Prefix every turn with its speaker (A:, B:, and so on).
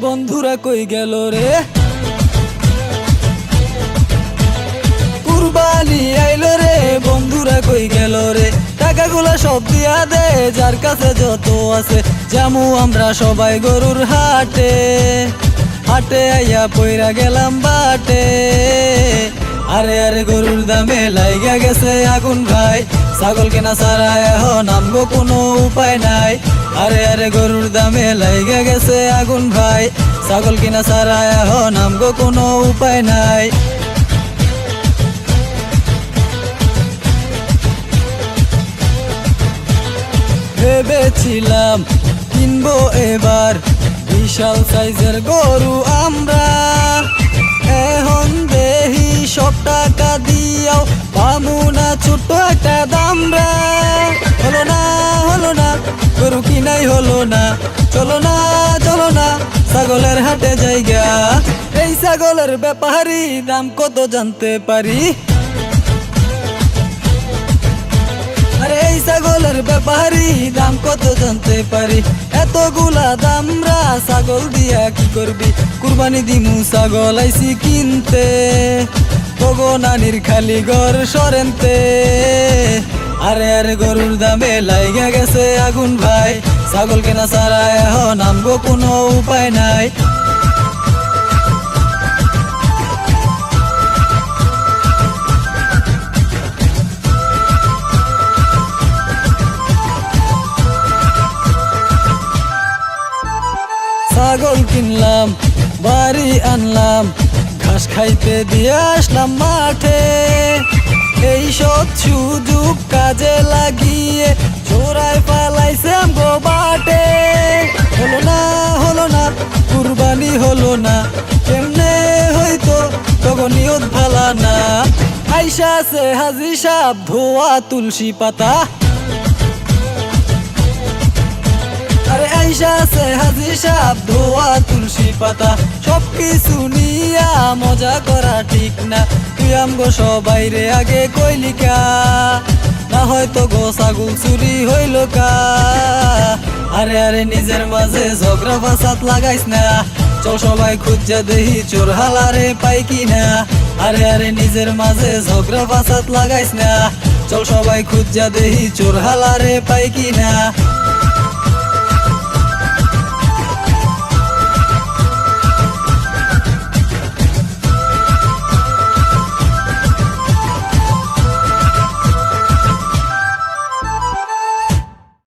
A: বন্ধুরা কই গেল রে? কুরবানি আইলো রে, বন্ধুরা কই গেল রে? টাকাগুলা সব দিয়া দে, যার কাছে যত আছে, জামু আমরা সবাই গরুর হাটে। হাটে আইয়া পইরা গেলাম বাটে। আরে আরে গরুর দামে লাইগা গেছে আগুন ভাই। ছাগল কেনা সারা এখন নামগো কোনো উপায় নাই। আরে আরে, গরুর দামে লাইগা গেছে আগুন ভাই। ছাগল কিনা সারা এখন নামগো কোনো উপায় নাই। ভেবেছিলাম কিনবো এবার বিশাল সাইজের গরু আমরা। এখন দেহি সব টাকা দিয়াও পামু না ছোট্ট একটা দামরা কিনাই হলো না। চলো না চলো না, ছাগলের হাটে জায়গা। এই ছাগলের ব্যাপারি দাম কত জানতে পারি? আরে এই ছাগলের ব্যাপারি দাম কত জানতে পারি? এতগুলা দামরা ছাগল দিয়া কি করবি? কুরবানি দিমু ছাগল আইসি কিনতে। তগো নানির খালি ঘর সরেনতে। আরে আরে গরুর দামে লাইগা গেছে আগুন ভাই। ছাগল কেনা সারা এখন নামগো কোনো উপায় নাই। ছাগল কিনলাম, বাড়ি আনলাম, ঘাস খাইতে দিয়ে আসলাম মাঠে। এই সব সুযোগ কাজে লাগিয়ে চোরায় পালাইছে গো বাটে। হলো না হলো না, কুরবানি হলো না, কেমনে হইতো তখন ভালা না। আইসা সে হাজি সাপ ধোয়া তুলসী পাতা। আইসা হাজি সাপ, ধোয়া, তুলসী পাতা সব কিছু নিয়া মজা করা ঠিক না। তুই আমগো সবাই রে আগে কইলিকা না হয়তো গো ছাগল চুরি হইল কা। আরে আরে, নিজের মাঝে ঝগড়া ফাসাদ লাগাইস না। চল সবাই খুঁজা দেহি চোর হালারে পাই কিনা আরে আরে, নিজের মাঝে ঝগড়া ফাসাদ লাগাইস না। চল সবাই খুঁজা দেহি চোর হালারে পাই কিনা